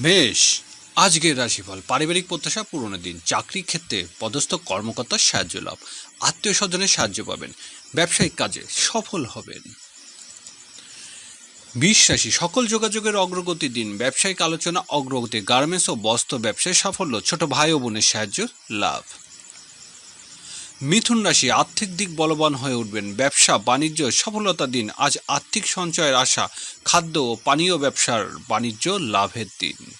বেশ। আজকের রাশিফল, পারিবারিক প্রত্যাশা পূরণের দিন চাকরি ক্ষেত্রে পদস্থ কর্মকর্তার সাহায্য লাভ, আত্মীয় স্বজনের সাহায্য পাবেন, ব্যবসায়িক কাজে সফল হবেন। বিশ্বাসী সকল যোগাযোগের অগ্রগতি দিন, ব্যবসায়িক আলোচনা, অগ্রগতি, গার্মেন্টস ও বস্ত্র ব্যবসায় সাফল্য, ছোট ভাই ও বোনের সাহায্য লাভ। মিথুন রাশি আর্থিক দিক বলবান হয়ে উঠবেন। ব্যবসা, বাণিজ্য, সফলতা দিন। আজ আর্থিক সঞ্চয়ের আশা, খাদ্য ও পানীয় ব্যবসার বাণিজ্য লাভের দিন।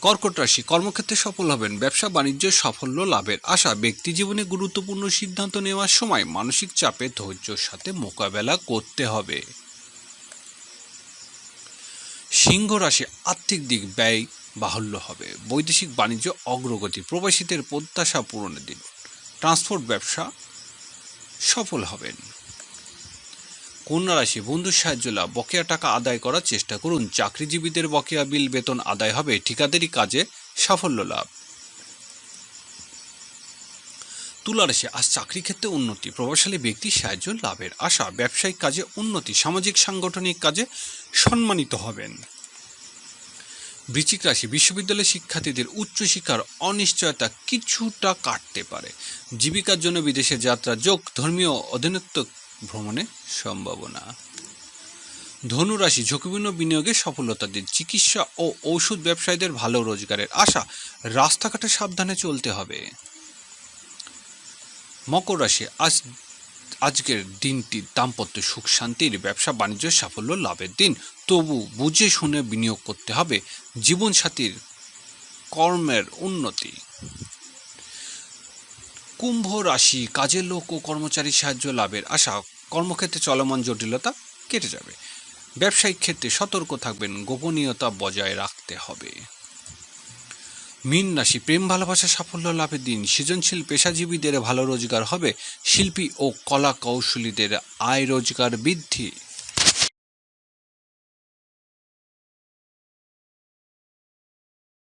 কর্কট রাশি, কর্মক্ষেত্রে সফল হবেন। ব্যবসা, বাণিজ্য, সাফল্য লাভের আশা। ব্যক্তি জীবনে গুরুত্বপূর্ণ সিদ্ধান্ত নেওয়ার সময় মানসিক চাপে ধৈর্যের সাথে মোকাবেলা করতে হবে। সিংহ রাশি, আর্থিক দিক ব্যয় বাহুল্য হবে। বৈদেশিক বাণিজ্য অগ্রগতি, প্রবাসীদের প্রত্যাশা পূরণের দিন। ট্রান্সপোর্ট ব্যবসা সফল হবেন। কন্যা রাশি, বন্ধুর সাহায্য লাভ। বকেয়া টাকা আদায় করার চেষ্টা করুন। চাকরিজীবীদের বকেয়া বিল, বেতন আদায় হবে। ঠিকাদারি কাজে সাফল্য লাভ। তুলা রাশি, আজ চাকরি ক্ষেত্রে উন্নতি। প্রভাবশালী ব্যক্তির সাহায্য লাভের আশা। ব্যবসায়িক কাজে উন্নতি। সামাজিক সাংগঠনিক কাজে সম্মানিত হবেন। বৃশ্চিক রাশি বিশ্ববিদ্যালয়ের শিক্ষার্থীদের উচ্চশিক্ষার অনিশ্চয়তা কিছুটা কাটতে পারে। জীবিকার জন্য বিদেশে যাত্রা যোগ ধর্মীয় অধীনত্ব ভ্রমণে সম্ভাবনা। ধনুরাশি ঝুঁকিপূর্ণ বিনিয়োগে সফলতা দিন। চিকিৎসা ও ঔষধ ব্যবসায়ীদের ভালো রোজগারের আশা। রাস্তাঘাটে সাবধানে চলতে হবে। মকর রাশি আজ আজকের দিনটি দাম্পত্য সুখ, শান্তির ব্যবসা, বাণিজ্য, সাফল্য, লাভের দিন। তবু বুঝে শুনে বিনিয়োগ করতে হবে জীবনসাথীর কর্মের উন্নতি। কুম্ভ রাশি, কাজের লোক ও কর্মচারী সাহায্য, লাভের আশা। কর্মক্ষেত্রে চলমান জটিলতা কেটে যাবে। ব্যবসায়িক ক্ষেত্রে সতর্ক থাকবেন, গোপনীয়তা বজায় রাখতে হবে। মীন রাশি, প্রেম, ভালোবাসা, সাফল্য লাভের দিন। সৃজনশীল পেশাজীবীদের ভালো রোজগার হবে। শিল্পী ও কলা কৌশলীদের আয় রোজগার বৃদ্ধি।